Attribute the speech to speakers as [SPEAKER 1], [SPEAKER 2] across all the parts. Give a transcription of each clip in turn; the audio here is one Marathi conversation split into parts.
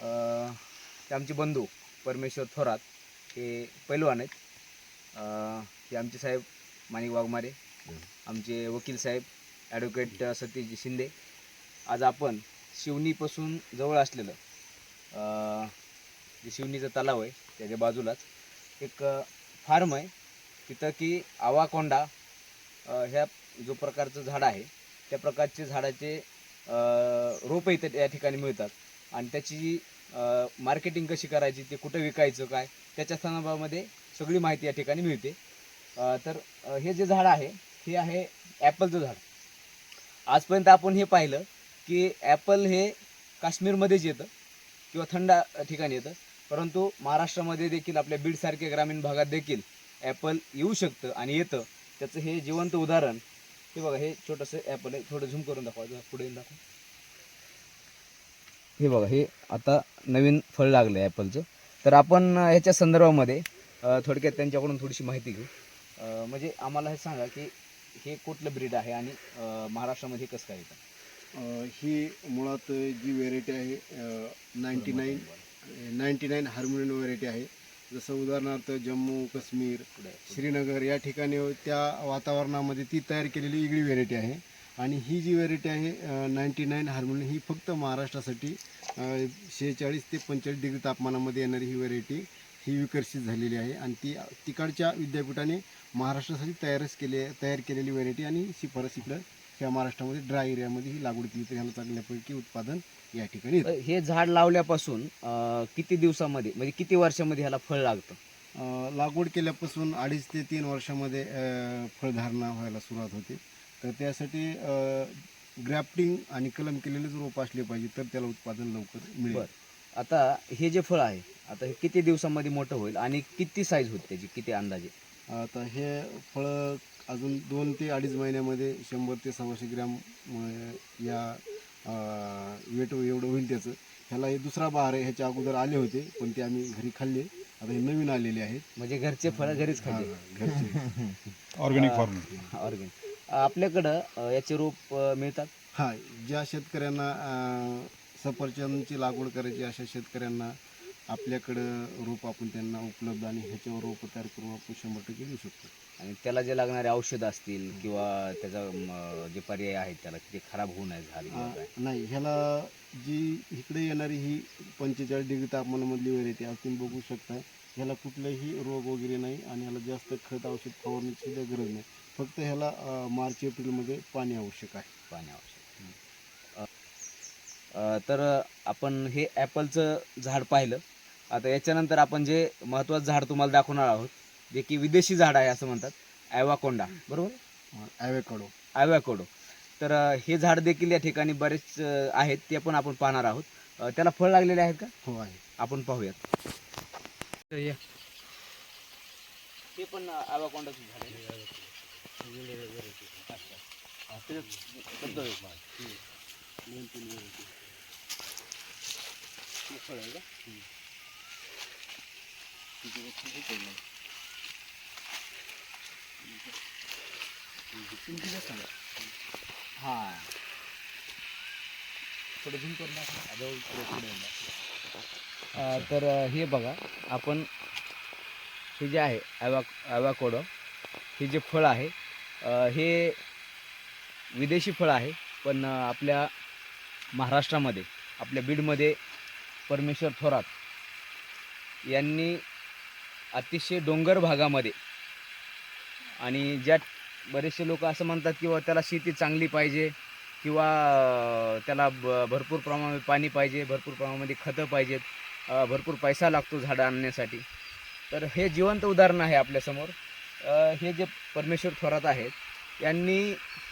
[SPEAKER 1] ते आमचे बंधू परमेश्वर थोरात हे पैलवान आहेत. ते आमचे साहेब माणिक वाघमारे आमचे वकील साहेब ॲडव्होकेट सतीश शिंदे. आज आपण शिवनीपासून जवळ असलेलं जे शिवनीचं तलाव आहे त्याच्या बाजूलाच एक फार्म आहे. तिथं की आवाकोंडा ह्या जो प्रकारचं झाड आहे त्या प्रकारचे झाडाचे रोपं इथे या ठिकाणी मिळतात. आणि त्याची जी मार्केटिंग कशी करायची ते कुठं विकायचं काय त्याच्या संदर्भामध्ये सगळी माहिती या ठिकाणी मिळते. तर हे जे झाड आहे हे आहे ॲपलचं झाड. आजपर्यंत आपण हे पाहिलं की ॲपल हे काश्मीरमध्येच येतं किंवा थंड ठिकाणी येतं. परंतु महाराष्ट्रामध्ये देखील आपल्या बीडसारख्या ग्रामीण भागात देखील ॲपल येऊ शकतं आणि येतं. त्याचं हे जिवंत उदाहरण हे बघा हे छोटंसं ॲपल आहे. थोडं झूम करून दाखवा पुढे दाखवा. हे बघा हे आता नवीन फळ लागलं आहे ॲपलचं तर आपण ह्याच्या संदर्भामध्ये थोडक्यात त्यांच्याकडून थोडीशी माहिती घेऊ. म्हणजे आम्हाला हे सांगा की हे कुठलं ब्रीड आहे आणि महाराष्ट्रामध्ये कसं काय येतं?
[SPEAKER 2] ही मुळात जी व्हेरायटी आहे ninety nine ninety nine हार्मोनियन variety आहे. जसं उदाहरणार्थ जम्मू काश्मीर श्रीनगर या ठिकाणी त्या वातावरणामध्ये ती तयार केलेली वेगळी व्हेरायटी आहे. आणि ही जी व्हेरायटी आहे नाईन्टी नाईन हार्मोनियन ही फक्त महाराष्ट्रासाठी शेहेचाळीस ते पंचेचाळीस डिग्री तापमानामध्ये येणारी ही व्हेरायटी ही विकसित झालेली आहे. आणि ती तिकडच्या विद्यापीठाने महाराष्ट्रासाठी तयारच केले तयार केलेली व्हेरायटी आणि शिफारस इकडं ह्या महाराष्ट्रामध्ये ड्राय एरियामध्ये ही लागवड केली तर ह्याला चांगल्यापैकी उत्पादन या ठिकाणी
[SPEAKER 1] हे झाड लावल्यापासून किती दिवसामध्ये म्हणजे किती वर्षामध्ये ह्याला फळ लागतं?
[SPEAKER 2] लागवड केल्यापासून अडीच ते तीन वर्षामध्ये फळधारणा व्हायला सुरुवात होते. तर त्यासाठी ग्रॅफ्टिंग आणि कलम केलेलेच रोप असले पाहिजे तर त्याला उत्पादन लवकर मिळेल.
[SPEAKER 1] बरं. आता हे जे फळ आहे आता हे किती दिवसामध्ये मोठं होईल आणि किती साईज होईल त्याची किती अंदाजे?
[SPEAKER 2] आता हे फळं अजून दोन ते अडीच महिन्यामध्ये शंभर ते सव्वाशे ग्रॅम या वेट एवढं होईल त्याचं. ह्याला हे दुसरा बहार आहे ह्याच्या अगोदर आले होते पण ते आम्ही घरी खाल्ले. आता हे नवीन आलेले आहेत.
[SPEAKER 1] म्हणजे घरचे फळ घरीच खायचे
[SPEAKER 2] घरचे.
[SPEAKER 3] ऑर्गॅनिक फार्मिंग
[SPEAKER 1] ऑर्गेन आपल्याकडं याचे रोप मिळतात?
[SPEAKER 2] हा ज्या शेतकऱ्यांना सफरचंदची लागवड करायची अशा शेतकऱ्यांना आपल्याकडं रोप आपण त्यांना उपलब्ध आणि ह्याच्यावर रोप तयार करून आपण शंभर टक्के देऊ शकतो.
[SPEAKER 1] आणि त्याला जे लागणारे औषध असतील किंवा त्याचा जे पर्याय आहेत त्याला ते खराब होऊ नये झाले
[SPEAKER 2] नाही ह्याला जी इकडे येणारी ही पंचेचाळीस डिग्री तापमानामधली व्हेरायटी आहे तुम्ही बघू शकता. ह्याला कुठलाही रोग वगैरे नाही आणि ह्याला जास्त खत औषध फवारण्याची सुद्धा गरज नाही. फक्त ह्याला मार्च एप्रिलमध्ये पाणी आवश्यक आहे.
[SPEAKER 1] पाणी आवश्यक. तर आपण हे ॲपलचं झाड पाहिलं. आता याच्यानंतर आपण जे महत्त्वाचं झाड तुम्हाला दाखवणार आहोत जे की विदेशी झाड आहे असं म्हणतात ॲवाकोंडा. बरोबर?
[SPEAKER 2] ॲवेकाडो.
[SPEAKER 1] ॲवॅकोडो. तर हे झाड देखील या ठिकाणी बरेच आहेत ते पण आपण पाहणार आहोत. त्याला फळ लागलेले आहेत का?
[SPEAKER 2] हो आहे.
[SPEAKER 1] आपण पाहूयात. हे पण. हा, माहिती. हे फळ आहे का? हा थोडं झूम करून दाखवा. जवळ पुढे पुढे येऊन दाखवा. अं, तर हे बघा आपण हे जे आहे ॲवा ॲवाकोडो हे जे फळ आहे हे विदेशी फळ आहे पण आपल्या महाराष्ट्रामध्ये आपल्या बीडमध्ये परमेश्वर थोरात यांनी अतिशय डोंगर भागामध्ये आणि ज्या बरेचसे लोक असं म्हणतात किंवा त्याला शेती चांगली पाहिजे किंवा त्याला ब भरपूर प्रमाणात पाणी पाहिजे भरपूर प्रमाणामध्ये खतं पाहिजेत. भरपूर पैसा लागतो झाडं आणण्यासाठी. तर हे जिवंत उदाहरण आहे आपल्यासमोर हे जे परमेश्वर थोरात आहेत यांनी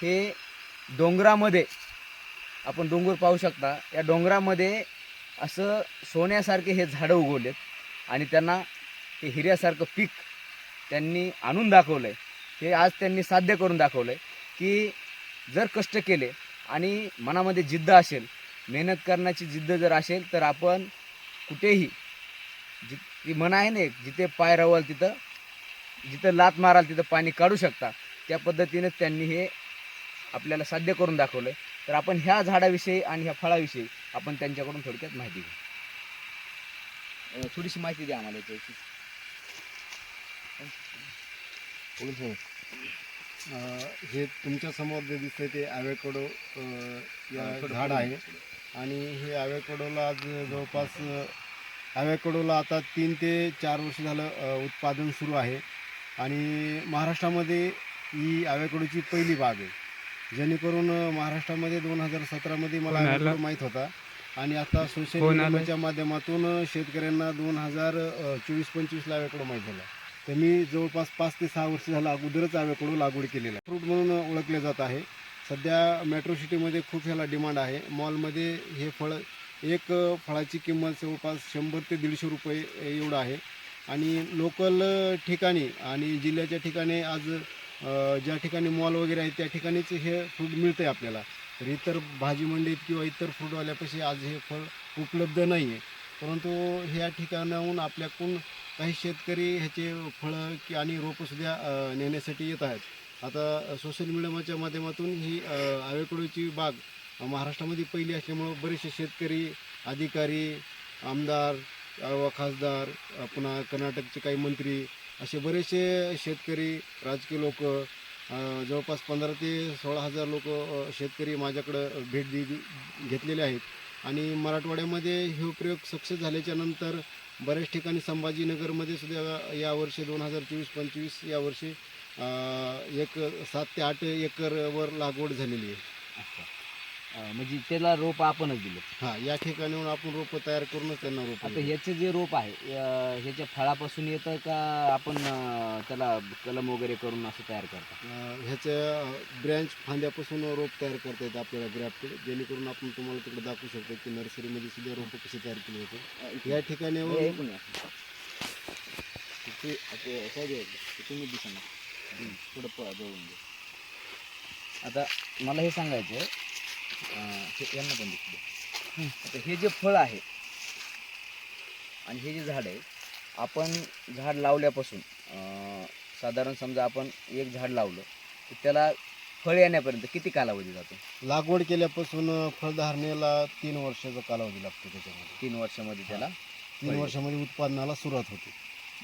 [SPEAKER 1] हे डोंगरामध्ये आपण डोंगर पाहू शकता या डोंगरामध्ये असं सोन्यासारखे हे झाडं उगवलेत आणि त्यांना हे हिऱ्यासारखं पीक त्यांनी आणून दाखवलं आहे हे आज त्यांनी साध्य करून दाखवलं आहे की जर कष्ट केले आणि मनामध्ये जिद्द असेल मेहनत करण्याची जिद्द जर असेल तर आपण कुठेही जि ती म्हण आहे ना जिथे पाय रवाल तिथं जिथं लात माराल तिथं पाणी काढू शकता. त्या पद्धतीने त्यांनी हे आपल्याला साध्य करून दाखवलं तर आपण ह्या झाडाविषयी आणि ह्या फळाविषयी आपण त्यांच्याकडून थोडक्यात माहिती घेऊ. थोडीशी माहिती द्या आम्हाला याच्याविषयी.
[SPEAKER 2] हे तुमच्यासमोर जे दिसतंय ते ॲवेकडो या
[SPEAKER 1] थोडं
[SPEAKER 2] झाड. आहे. आणि हे ॲवेकडोला आज जवळपास ॲवेकडोला आता तीन ते चार वर्ष झालं उत्पादन सुरू आहे. आणि महाराष्ट्रामध्ये ही ॲवेकडोची पहिली बाग आहे. जेणेकरून महाराष्ट्रामध्ये दोन हजार सतरामध्ये मला माहीत होता. आणि आता सोशल? मीडियाच्या माध्यमातून शेतकऱ्यांना दोन हजार चोवीस पंचवीसला ॲवेकडो माहीत झाला. तर मी जवळपास पाच ते सहा वर्ष झालं अगोदरच ॲवेकडो लागवड केलेला फ्रूट म्हणून ओळखले जात आहे. सध्या मेट्रो सिटीमध्ये खूप ह्याला डिमांड आहे. मॉलमध्ये हे फळ एक फळाची किंमत जवळपास शंभर ते दीडशे रुपये एवढं आहे. आणि लोकल ठिकाणी आणि जिल्ह्याच्या ठिकाणी आज ज्या ठिकाणी मॉल वगैरे आहेत त्या ठिकाणीच हे फ्रूट मिळतं आहे आपल्याला. तर इतर भाजी मंडईत किंवा इतर फ्रूटवाल्यापाशी आज हे फळ उपलब्ध नाही आहे परंतु ह्या ठिकाणाहून आपल्याकडून काही शेतकरी ह्याचे फळं की आणि रोपंसुद्धा नेण्यासाठी येत आहेत. आता सोशल मीडियाच्या माध्यमातून ही आवेकडूची बाग महाराष्ट्रामध्ये पहिली असल्यामुळं बरेचसे शेतकरी अधिकारी आमदार खासदार पुन्हा कर्नाटकचे काही मंत्री असे बरेचसे शेतकरी राजकीय लोक जवळपास पंधरा ते सोळा हजार लोक शेतकरी माझ्याकडं भेट दि घेतलेले आहेत. आणि मराठवाड्यामध्ये हे प्रयोग सक्सेस झाल्याच्यानंतर बऱ्याच ठिकाणी संभाजीनगरमध्ये सुद्धा यावर्षी दोन हजार चोवीस पंचवीस यावर्षी एक सात ते आठ एकरवर लागवड झालेली आहे
[SPEAKER 1] अच्छा म्हणजे त्याला रोप आपणच दिलं
[SPEAKER 2] हां या ठिकाणीहून आपण रोपं तयार करूनच त्यांना रोपं
[SPEAKER 1] आता. ह्याचे जे रोप आहे अं, ह्याच्या फळापासून येतं का आपण अं, त्याला कलम वगैरे करून असं तयार करता
[SPEAKER 2] अ, ह्याच्या ब्रँच फांद्यापासून रोप तयार करता येतं आपल्याला ग्रॅपकडे जेणेकरून आपण तुम्हाला तिकडे दाखवू शकतो की नर्सरीमध्ये सुद्धा रोपं कशी तयार केली जाते या ठिकाणी
[SPEAKER 1] हे तुम्ही दिसा थोडं प- जवळून घे. आता मला हे सांगायचं आहे, अं, हे यांना पण दिसू दे. आता हे जे फळ आहे आणि हे जे झाड आहे आपण झाड लावल्यापासून अं, साधारण समजा आपण एक झाड लावलं तर त्याला फळ येण्यापर्यंत किती कालावधी जातो
[SPEAKER 2] लागवड केल्यापासून फळधारणेला तीन वर्षाचा कालावधी लागतो त्याच्यामध्ये
[SPEAKER 1] तीन वर्षामध्ये त्याला
[SPEAKER 2] तीन. वर्षामध्ये उत्पादनाला सुरुवात होते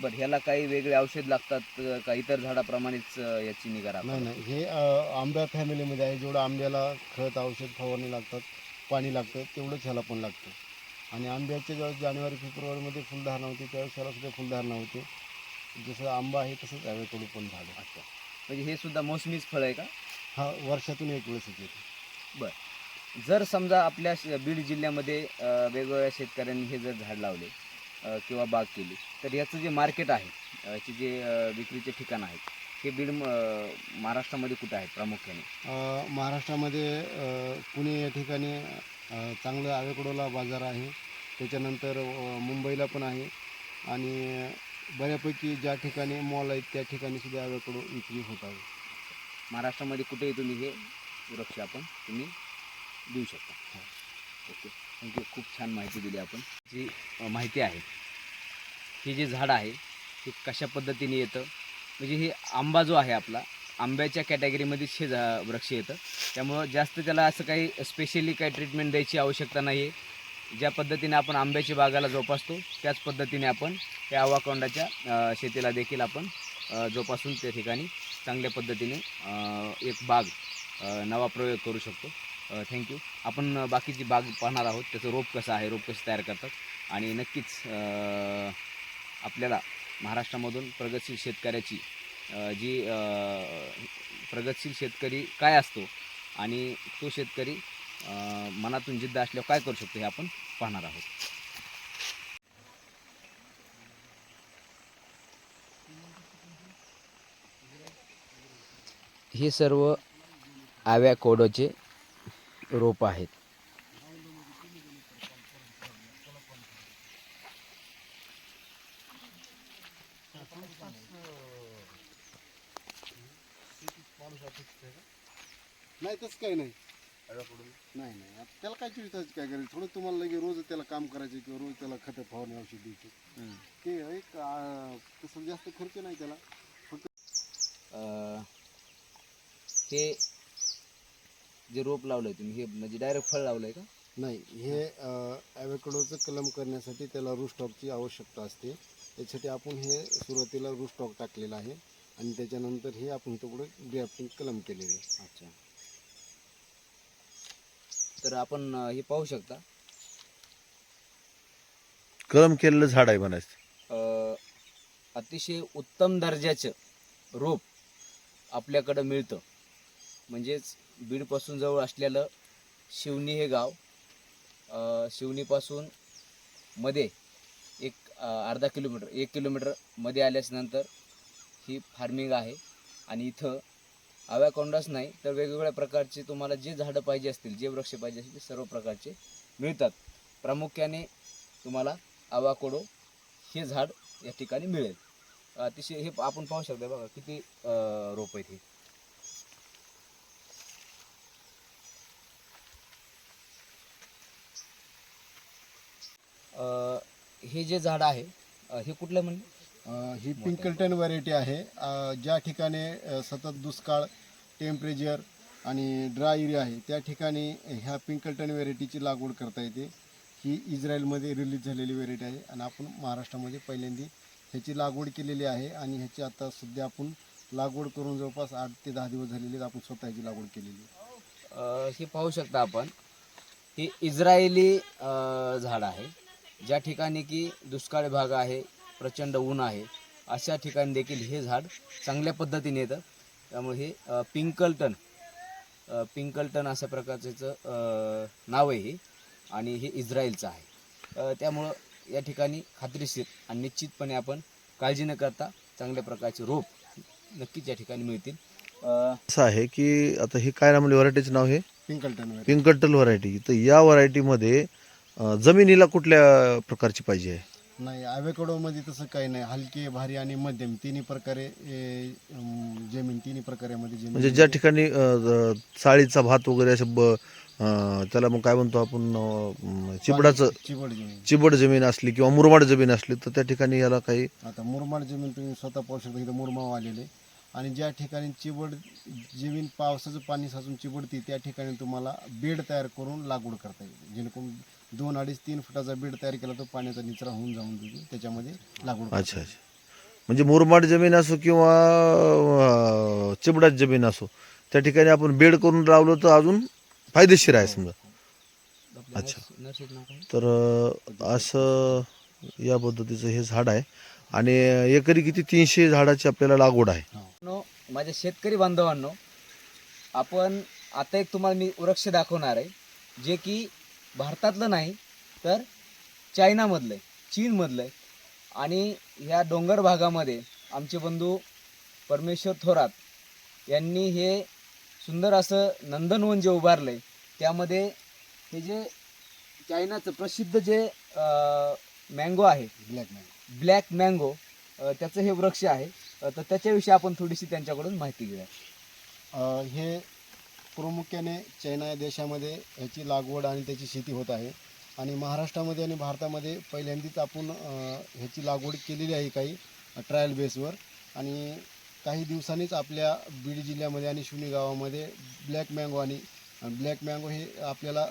[SPEAKER 1] बरं ह्याला काही वेगळे औषध लागतात का इतर झाडाप्रमाणेच याची निगा
[SPEAKER 2] नाही नाही. हे अ, आंब्या फॅमिलीमध्ये आहे. जेवढं आंब्याला खत औषध फवारणी लागतात पाणी लागतं तेवढंच ह्याला पण लागतं. आणि आंब्याच्या जेव्हा जानेवारी फेब्रुवारीमध्ये फुलधारणा होते त्यावेळेस ह्याला सुद्धा फुलधारणा होते. जसं आंबा आहे तसंच ॲवेकडू पण झाड आहे.
[SPEAKER 1] अच्छा. म्हणजे हे सुद्धा मोसमीच फळ आहे का?
[SPEAKER 2] हा वर्षातून एक वेळेस येते.
[SPEAKER 1] जर समजा आपल्या श- बीड जिल्ह्यामध्ये अं, वेगवेगळ्या शेतकऱ्यांनी हे जर झाड लावले किंवा बाग केली. तर याचं जे मार्केट आहे याचे जे विक्रीचे ठिकाण आहेत हे बीड महाराष्ट्रामध्ये कुठे आहेत प्रामुख्याने?
[SPEAKER 2] महाराष्ट्रामध्ये पुणे या ठिकाणी चांगलं आवेकडोला बाजार आहे. त्याच्यानंतर मुंबईला पण आहे. आणि बऱ्यापैकी ज्या ठिकाणी मॉल आहेत त्या ठिकाणी सुद्धा आवेकडो विक्री होत आहे.
[SPEAKER 1] महाराष्ट्रामध्ये कुठेही तुम्ही हे वृक्ष आपण तुम्ही देऊ शकता. ओके. म्हणजे खूप छान माहिती दिली आपण. जी माहिती आहे हे जे झाड आहे हे कशा पद्धतीने येतं? म्हणजे हे आंबा जो आहे आपला आंब्याच्या कॅटेगरीमध्येच हे झा वृक्ष येतं. त्यामुळं जास्त त्याला असं काही स्पेशली काही ट्रीटमेंट द्यायची आवश्यकता नाही आहे ज्या पद्धतीने आपण आंब्याची बागाला जोपासतो त्याच पद्धतीने आपण या आवाकोंडाच्या शेतीला देखील आपण जोपासून त्या ठिकाणी चांगल्या पद्धतीने एक बाग नवा प्रयोग करू शकतो. थँक्यू आपण बाकीची बाग पाहणार आहोत त्याचं रोप कसं आहे रोप कसं तयार करतात. आणि नक्कीच आपल्याला महाराष्ट्रामधून प्रगतशील शेतकऱ्याची जी प्रगतशील शेतकरी काय असतो आणि तो शेतकरी मनातून जिद्द असल्यावर काय करू शकतो हे आपण पाहणार आहोत. हे सर्व आव्या कोडोचे रोप आहेत.
[SPEAKER 2] नाही तसं काही नाही. नाही नाही. आता त्याला काय चिंताची काय करायची थोडं तुम्हाला लगे रोज त्याला काम करायचे किंवा रोज त्याला खतं फवारणी औषध द्यायची. ते एक आ, तसं जास्त खर्च नाही त्याला.
[SPEAKER 1] अ, हे जे रोप लावलंय तुम्ही हे म्हणजे डायरेक्ट फळ लावलंय का?
[SPEAKER 2] नाही हे ॲवेकडोचं कलम करण्यासाठी त्याला रूस्टॉकची आवश्यकता असते. त्यासाठी आपण हे सुरुवातीला रूस्टॉक टाकलेलं आहे आणि त्याच्यानंतर हे आपण थोडं ग्राफ्टिंग कलम केलेले
[SPEAKER 1] अच्छा. तर आपण हे पाहू शकता.
[SPEAKER 3] कलम केलेलं झाड आहे म्हणायचं.
[SPEAKER 1] अ, अतिशय उत्तम दर्जाचं रोप आपल्याकडं मिळतं. म्हणजेच बीडपासून जवळ असलेलं शिवणी हे गाव शिवनीपासून शिवणीपासून मध्ये एक अर्धा किलोमीटर एक किलोमीटरमध्ये आल्याच्यानंतर ही फार्मिंग आहे. आणि इथं आव्याकोंडाच नाही तर वेगवेगळ्या प्रकारचे तुम्हाला जे झाडं पाहिजे असतील जे वृक्ष पाहिजे असतील ते सर्व प्रकारचे मिळतात. प्रामुख्याने तुम्हाला आवाकोडो हे झाड या ठिकाणी मिळेल. अतिशय हे आपण पाहू शकतो बघा किती रोप आहेत हे. अं, हे जे झाड आहे अं, हे कुठलं म्हणजे
[SPEAKER 2] अ, ही पिंकल्टन व्हरायटी आहे. अ, ज्या ठिकाणी अ, सतत दुष्काळ टेम्परेचर आणि ड्राय एरिया आहे त्या ठिकाणी ह्या पिंकल्टन व्हेरायटीची लागवड करता येते. ही इस्रायलमध्ये रिलीज झालेली व्हेरायटी आहे आणि आपण महाराष्ट्रामध्ये पहिल्यांदा ह्याची लागवड केलेली आहे आणि ह्याची आता सध्या आपण लागवड करून जवळपास आठ ते दहा दिवस झालेले आहेत. आपण स्वतः ह्याची लागवड केलेली आहे.
[SPEAKER 1] अ, हे पाहू शकता आपण. हे इस्रायली अ, झाड आहे. ज्या ठिकाणी की दुष्काळ भाग आहे प्रचंड ऊन आहे अशा ठिकाणी देखील हे झाड चांगल्या पद्धतीने येतं. त्यामुळे हे पिंकल्टन पिंकल्टन अशा प्रकारचं नाव आहे हे आणि हे इस्रायलचं आहे. त्यामुळं या ठिकाणी खात्रीशीर आणि निश्चितपणे आपण काळजी न करता चांगल्या प्रकारचे रोप नक्कीच या ठिकाणी मिळतील. अ,
[SPEAKER 3] असं आहे की आता हे काय नाव व्हरायटीचं नाव हे?
[SPEAKER 2] Pinkerton variety.
[SPEAKER 3] Pinkerton variety. तर या व्हरायटीमध्ये अं, जमिनीला कुठल्या प्रकारची पाहिजे आहे?
[SPEAKER 2] नाही ॲवेकडोमध्ये तसं काही नाही. हलके भारी आणि मध्यम तिन्ही प्रकारे ए, अम, जमीन तिन्ही प्रकारामध्ये जमीन
[SPEAKER 3] म्हणजे ज्या ठिकाणी अं, चाळीचा भात वगैरे असं ब अं, त्याला मग काय म्हणतो आपण अं, चिबडाचं
[SPEAKER 2] चिबड जमीन.
[SPEAKER 3] चिबड जमीन असली किंवा मुरमाड जमीन असली तर त्या ठिकाणी याला काही
[SPEAKER 2] आता मुरमाड जमीन तुम्ही स्वतः पाहू शकता इथं मुरमाव आलेले. आणि ज्या ठिकाणी चिबड जमीन पावसाचं पाणी साचून चिबडते त्या ठिकाणी तुम्हाला बेड तयार करून लागवड करता येते जेणेकरून दोन अडीच तीन फुटाचा बेड तयार केला तर पाण्याचा निचरा होऊन जाऊन देते. त्याच्यामध्ये लागवड करता.
[SPEAKER 3] अच्छा अच्छा. म्हणजे मुरमाड जमीन असो किंवा अं, चिबडात जमीन असो त्या ठिकाणी आपण बेड करून लावलं तर अजून फायदेशीर आहे समजा. अच्छा. तर अं, असं या पद्धतीचं हे झाड आहे. आणि एकरी किती? तीनशे झाडाची आपल्याला लागवड आहे.
[SPEAKER 2] हो.
[SPEAKER 1] नो माझ्या शेतकरी बांधवांनो आपण आता एक तुम्हाला मी वृक्ष दाखवणार आहे जे की भारतातलं नाही तर चायनामधलं आहे चीनमधलं आहे आणि ह्या डोंगर भागामध्ये आमचे बंधू परमेश्वर थोरात यांनी हे सुंदर असं नंदनवन जे उभारलं आहे त्यामध्ये हे जे चायनाचं प्रसिद्ध जे मँगो आहे
[SPEAKER 2] ब्लॅक मॅन
[SPEAKER 1] ब्लॅक मँगो त्याचं हे वृक्ष आहे. तर त्याच्याविषयी आपण थोडीशी त्यांच्याकडून माहिती घेऊया.
[SPEAKER 2] हे प्रामुख्याने चायना या देशामध्ये ह्याची लागवड आणि त्याची शेती होत आहे. आणि महाराष्ट्रामध्ये आणि भारतामध्ये पहिल्यांदाच आपण ह्याची लागवड केलेली आहे काही ट्रायल बेसवर आणि काही दिवसांनीच आपल्या बीड जिल्ह्यामध्ये आणि शिवणी गावामध्ये ब्लॅक मँगो आणि ब्लॅक मँगो हे आपल्याला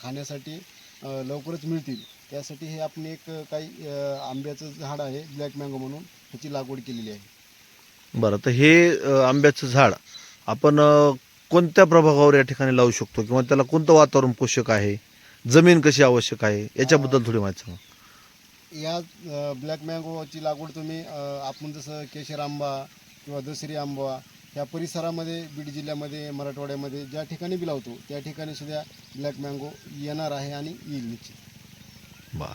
[SPEAKER 2] खाण्यासाठी लवकरच मिळतील. त्यासाठी हे आपण एक काही आंब्याचं झाड आहे ब्लॅक मँगो म्हणून ह्याची लागवड केलेली आहे.
[SPEAKER 3] बरं तर हे आंब्याचं झाड आपण कोणत्या प्रभागावर या ठिकाणी लावू शकतो? किंवा त्याला कोणतं वातावरण पोषक आहे? जमीन कशी आवश्यक आहे? याच्याबद्दल थोडी माहिती सांगा.
[SPEAKER 2] या ब्लॅक मँगोची लागवड तुम्ही आपण जसं केशर आंबा किंवा दसरी आंबा ह्या परिसरामध्ये बीड जिल्ह्यामध्ये मराठवाड्यामध्ये ज्या ठिकाणी बी लावतो त्या ठिकाणी सुद्धा ब्लॅक मँगो येणार आहे आणि येईल निश्चित.
[SPEAKER 3] बरं.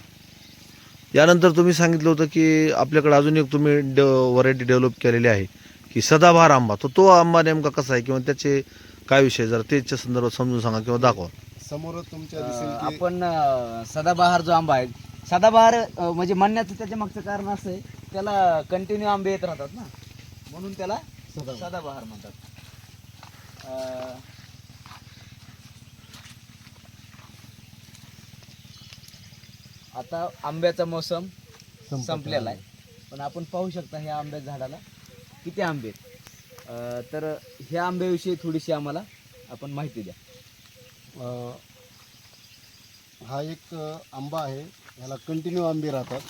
[SPEAKER 3] यानंतर तुम्ही सांगितलं होतं की आपल्याकडे अजून एक तुम्ही ड व्हरायटी डेव्हलप केलेली आहे की सदाबहार आंबा. तर तो आंबा नेमका कसा आहे? किंवा त्याचे काय विषय जरा त्याच्या संदर्भात समजून सांगा किंवा दाखवा.
[SPEAKER 2] समोरच तुमच्या
[SPEAKER 1] अ,
[SPEAKER 2] दिसेल की
[SPEAKER 1] आपण अ, सदाबहार जो आंबा आहे सदाबहार अ, म्हणजे म्हणण्याचं त्याच्या मागचं कारण असं आहे त्याला कंटिन्यू आंबे येत राहतात ना. म्हणून त्याला
[SPEAKER 2] सदाबहार.
[SPEAKER 1] सदाबहार म्हणतात. अ, आता आंब्याचा मोसम संपलेला आहे. पण आपण पाहू शकता ह्या आंब्याच्या झाडाला किती आंबे आहेत. तर ह्या आंब्याविषयी थोडीशी आम्हाला आपण माहिती द्या.
[SPEAKER 2] अ, हा एक अ, आंबा आहे. ह्याला कंटिन्यू आंबे राहतात.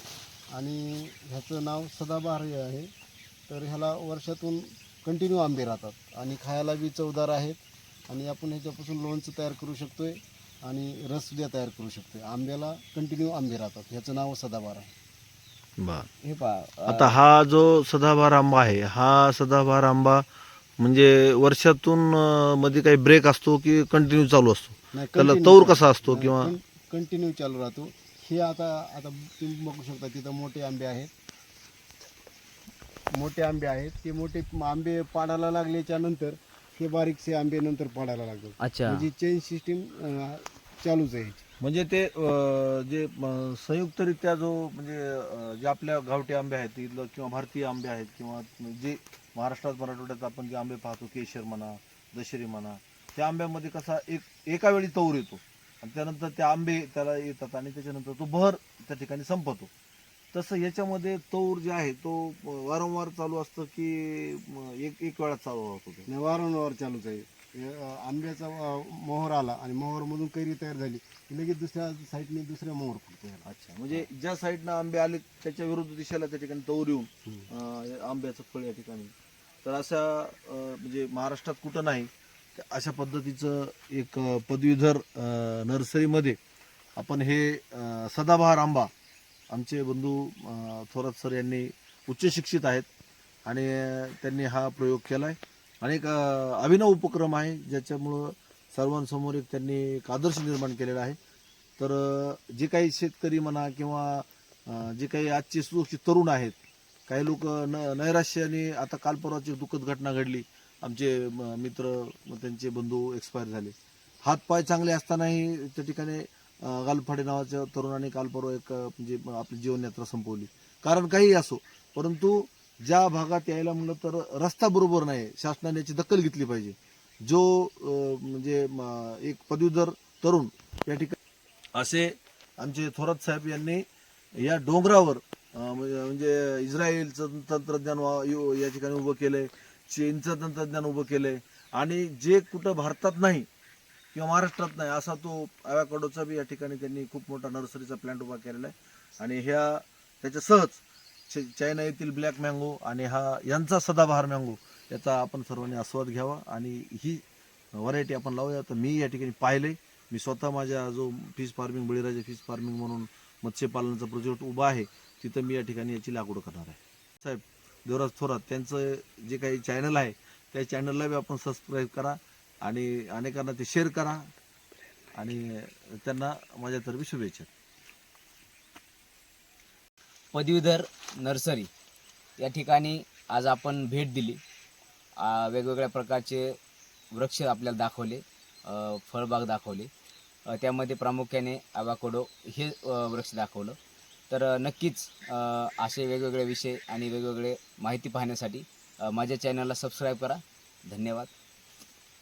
[SPEAKER 2] आणि ह्याचं नाव सदाबहार आहे. तर ह्याला वर्षातून कंटिन्यू आंबे राहतात. आणि खायला बी चवदार आहेत. आणि आपण ह्याच्यापासून लोणचं तयार करू शकतो आहे आणि रससुद्धा तयार करू शकतोय. आंब्याला कंटिन्यू आंबे राहतात. ह्याचं नाव सदाबहार आहे.
[SPEAKER 3] बर.
[SPEAKER 1] हे पहा
[SPEAKER 3] आता हा जो सदाबहार आंबा आहे हा सदाबहार आंबा म्हणजे वर्षातून अं, मध्ये काही ब्रेक असतो की कंटिन्यू चालू असतो?
[SPEAKER 2] नाही
[SPEAKER 3] त्याला
[SPEAKER 2] continue
[SPEAKER 3] तौर कसा असतो किंवा
[SPEAKER 2] कं- कंटिन्यू चालू राहतो. हे आता आता तुम्ही बघू शकता तिथं मोठे आंबे आहेत. मोठे आंबे आहेत. ते मोठे आंबे पाडायला लागल्याच्या नंतर हे बारीकसे आंबे नंतर पाडायला लागतात.
[SPEAKER 1] अच्छा.
[SPEAKER 2] म्हणजे चेन सिस्टीम चालूच आहे.
[SPEAKER 3] म्हणजे ते अं, जे अं, संयुक्तरित्या जो म्हणजे अं, जे आपल्या गावठी आंबे आहेत इथलं किंवा भारतीय आंबे आहेत किंवा जे महाराष्ट्रात मराठवाड्यात आपण जे आंबे पाहतो केशर म्हणा दशेरी म्हणा त्या आंब्यामध्ये कसा एक एका वेळी तौर येतो. आणि त्यानंतर ते आंबे त्याला येतात आणि त्याच्यानंतर तो बहर त्या ठिकाणी संपतो. तसं याच्यामध्ये तौर जे आहे तो वारंवार चालू असतं की एक एक वेळा चालू होतो ते.
[SPEAKER 2] वारंवार चालूच आहे. आंब्याचा मोहर आला आणि मोहरमधून कैरी तयार झाली. की लगेच दुसऱ्या साईडने दुसऱ्या मोहर फुटतो.
[SPEAKER 3] अच्छा म्हणजे ज्या साईडनं आंबे आले त्याच्या विरुद्ध दिशेला त्या ठिकाणी तौर येऊन आंब्याचं फळ या ठिकाणी. तर अशा म्हणजे महाराष्ट्रात कुठं नाही अशा पद्धतीचं एक पदवीधर नर्सरीमध्ये आपण हे सदाबहार आंबा आमचे बंधू थोरात सर यांनी उच्च शिक्षित आहेत आणि त्यांनी हा प्रयोग केला आहे आणि एक अभिनव उपक्रम आहे ज्याच्यामुळं सर्वांसमोर एक त्यांनी एक आदर्श निर्माण केलेला आहे. तर जे काही शेतकरी म्हणा किंवा जे काही आजचे सुरक्षित तरुण आहेत काही लोक न नैराश्याने आता काल परवाची दुःखद घटना घडली. आमचे म- मित्र त्यांचे बंधू एक्सपायर झाले. हातपाय चांगले असतानाही त्या ठिकाणी गालफाडे नावाच्या तरुणाने काल परवा एक म्हणजे आपली जीवनयात्रा संपवली. कारण काही असो परंतु ज्या भागात यायला म्हणलं तर रस्ता बरोबर नाही. शासनाने याची दखल घेतली पाहिजे. जो म्हणजे एक पदवीधर तरुण या ठिकाणी असे आमचे थोरात साहेब यांनी या डोंगरावर म्हणजे म्हणजे इस्रायलचं तंत्रज्ञान यु- ठिकाणी उभं केलंय. चीनचं तंत्रज्ञान उभं केलंय. आणि जे कुठं भारतात नाही किंवा महाराष्ट्रात नाही असा तो अव्याकडोचा बी या ठिकाणी त्यांनी खूप मोठा नर्सरीचा प्लॅन्ट उभा केलेला आहे. आणि ह्या त्याच्या सहज च- चायना येथील ब्लॅक मँगो आणि हा यांचा सदाबहार मँगो याचा आपण सर्वांनी आस्वाद घ्यावा आणि ही व्हरायटी आपण लावूया. तर मी या ठिकाणी पाहिले मी स्वतः माझ्या जो fish farming Baliraja fish farming म्हणून मत्स्यपालनाचा प्रोजेक्ट उभा आहे तिथं मी या ठिकाणी याची लागवड करणार आहे. साहेब देवराज थोरात त्यांचं जे काही चॅनल आहे त्या चॅनलला बी आपण सबस्क्राईब करा आणि अनेकांना ते शेअर करा आणि त्यांना माझ्यातर्फे शुभेच्छा.
[SPEAKER 1] पदवीधर नर्सरी या ठिकाणी आज आपण भेट दिली. वेगवेगळ्या प्रकारचे वृक्ष आपल्याला दाखवले फळबाग दाखवली. त्यामध्ये प्रामुख्याने आवाकोडो हे वृक्ष दाखवलं. तर नक्कीच असे वेगवेगळे विषय आणि वेगवेगळे माहिती पाहण्यासाठी माझ्या चॅनलला सबस्क्राईब करा. धन्यवाद.